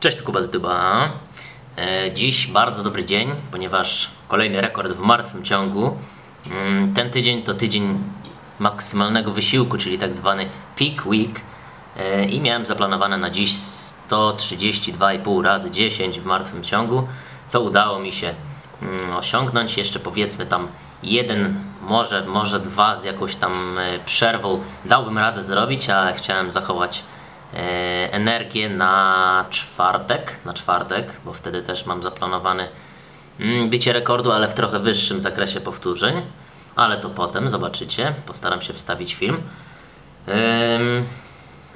Cześć, tu Kuba z Duba. E, Dziś bardzo dobry dzień, ponieważ kolejny rekord w martwym ciągu. Mm, Ten tydzień to tydzień maksymalnego wysiłku, czyli tak zwany peak week. E, I miałem zaplanowane na dziś 132,5 razy 10 w martwym ciągu, co udało mi się mm, osiągnąć. Jeszcze powiedzmy tam jeden, może, może dwa z jakąś tam e, przerwą dałbym radę zrobić, ale chciałem zachować energię na czwartek, na czwartek, bo wtedy też mam zaplanowany mm, bicie rekordu, ale w trochę wyższym zakresie powtórzeń. Ale to potem zobaczycie. Postaram się wstawić film.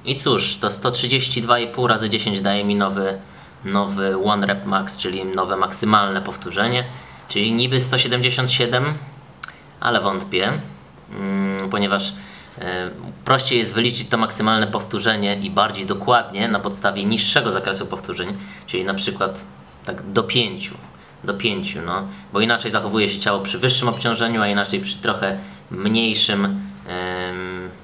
I cóż, to 132,5 razy 10 daje mi nowy, nowy One Rep Max, czyli nowe maksymalne powtórzenie. Czyli niby 177, ale wątpię, mm, ponieważ e, prościej jest wyliczyć to maksymalne powtórzenie i bardziej dokładnie na podstawie niższego zakresu powtórzeń, czyli na przykład tak do 5, do 5, no, bo inaczej zachowuje się ciało przy wyższym obciążeniu, a inaczej przy trochę mniejszym,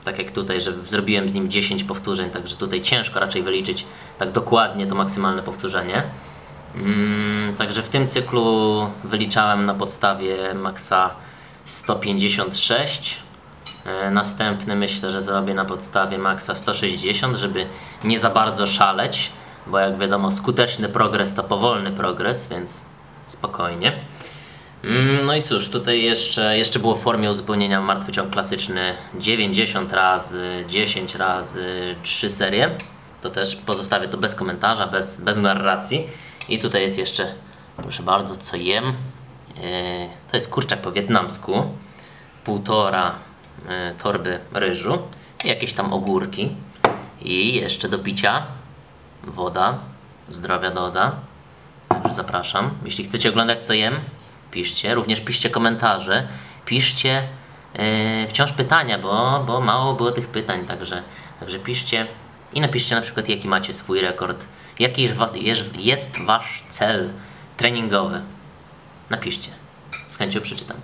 tak jak tutaj, że zrobiłem z nim 10 powtórzeń, także tutaj ciężko raczej wyliczyć tak dokładnie to maksymalne powtórzenie. Mm, Także w tym cyklu wyliczałem na podstawie maksa 156. E, Następny myślę, że zrobię na podstawie maksa 160, żeby nie za bardzo szaleć, bo jak wiadomo skuteczny progres to powolny progres, więc spokojnie. Mm, No i cóż, tutaj jeszcze, jeszcze było w formie uzupełnienia martwy ciąg klasyczny 90 razy, 10 razy 3 serie. To też pozostawię to bez komentarza, bez, bez narracji. I tutaj jest jeszcze, proszę bardzo, co jem. Yy, To jest kurczak po wietnamsku. Półtora torby ryżu. Jakieś tam ogórki. I jeszcze do picia woda. Zdrowia doda. Także zapraszam. Jeśli chcecie oglądać co jem, piszcie. Również piszcie komentarze. Piszcie yy, wciąż pytania, bo, bo mało było tych pytań, także, także piszcie i napiszcie na przykład jaki macie swój rekord, jaki jest, was, jest, jest wasz cel treningowy. Napiszcie. Z chęcią przeczytam.